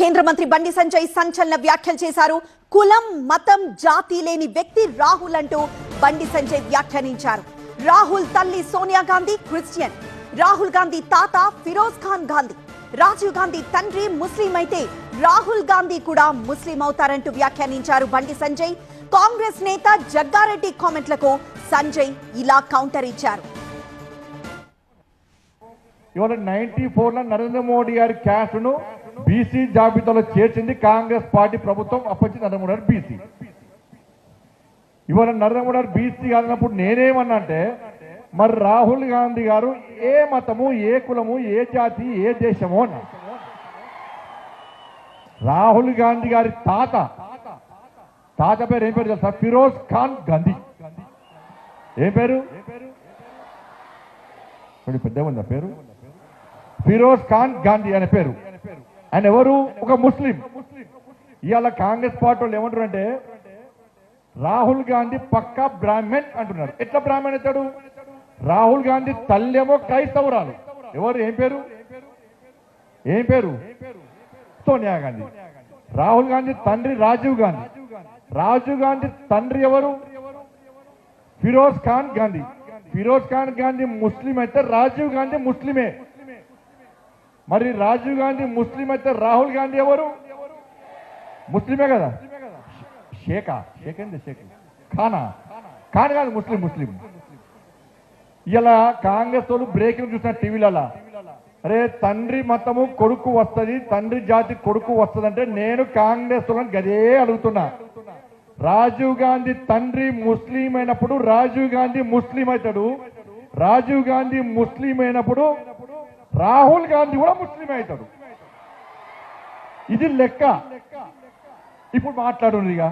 కేంద్ర మంత్రి బండి సంజయ్ సంచలన వ్యాఖ్యలు చేశారు. కులం మతం జాతి లేని వ్యక్తి రాహుల్ అంటూ బండి సంజయ్ వ్యాఖ్యానించారు. రాహుల్ తల్లి సోనియా గాంధీ క్రిస్టియన్. రాహుల్ గాంధీ తాత ఫిరోజ్ ఖాన్ గాంధీ. రాజీవ్ గాంధీ తండ్రి ముస్లిం అయితే రాహుల్ గాంధీ కూడా ముస్లిం అవుతారంటూ వ్యాఖ్యానించారు బండి సంజయ్. కాంగ్రెస్ నేత జగ్గారెడ్డి కామెంట్లకు సంజయ్ ఇలా కౌంటర్ ఇచ్చారు. ఇవాళ నైన్టీ ఫోర్లో నరేంద్ర మోడీ గారి క్యాస్ట్ను బీసీ జాబితాలో చేర్చింది కాంగ్రెస్ పార్టీ ప్రభుత్వం అప్పచ్చింది నరేంద్ర మోడీ బీసీ. ఇవాళ నరేంద్ర మోడీ బీసీ కాదన్నప్పుడు నేనేమన్నా అంటే మరి రాహుల్ గాంధీ గారు ఏ మతము ఏ కులము ఏ జాతి ఏ దేశము అన్న. రాహుల్ గాంధీ గారి తాత తాత పేరు ఏం పేరు తెలుసా? ఫిరోజ్ ఖాన్ గాంధీ. ఏం పేరు? కొంచెం పెద్ద ఉందా పేరు? ఫిరోజ్ ఖాన్ గాంధీ అనే పేరు. ఆయన ఎవరు? ఒక ముస్లిం. ఇవాళ కాంగ్రెస్ పార్టీ వాళ్ళు ఏమంటారు అంటే రాహుల్ గాంధీ పక్కా బ్రాహ్మణ్ అంటున్నారు. ఎట్లా బ్రాహ్మణ్ అవుతాడు? రాహుల్ గాంధీ తల్లేమో క్రైస్తవురాలు. ఎవరు? ఏం పేరు? ఏం పేరు? సోనియా గాంధీ. రాహుల్ గాంధీ తండ్రి రాజీవ్ గాంధీ. రాజీవ్ గాంధీ తండ్రి ఎవరు? ఫిరోజ్ ఖాన్ గాంధీ. ఫిరోజ్ ఖాన్ గాంధీ ముస్లిం అయితే రాజీవ్ గాంధీ ముస్లిమే. మరి రాజీవ్ గాంధీ ముస్లిం అయితే రాహుల్ గాంధీ ఎవరు? ముస్లిమే కదా? షేకా షేక్ ఏంది షేక్? ఖానా? ఖాన్ కాదు ముస్లిం ముస్లిం. ఇలా కాంగ్రెస్ వాళ్ళు బ్రేకింగ్ చూసిన టీవీలలో? అరే తండ్రి మతము కొడుకు వస్తది తండ్రి జాతి కొడుకు వస్తదంటే నేను కాంగ్రెస్ వాళ్ళని గదే అడుగుతున్నా. రాజీవ్ గాంధీ తండ్రి ముస్లిం అయినప్పుడు రాజీవ్ గాంధీ ముస్లిం అవుతాడు. రాజీవ్ గాంధీ ముస్లిం అయినప్పుడు రాహుల్ గాంధీ కూడా ముస్లిం అవుతాడు. ఇది లెక్క. ఇప్పుడు మాట్లాడు ఇక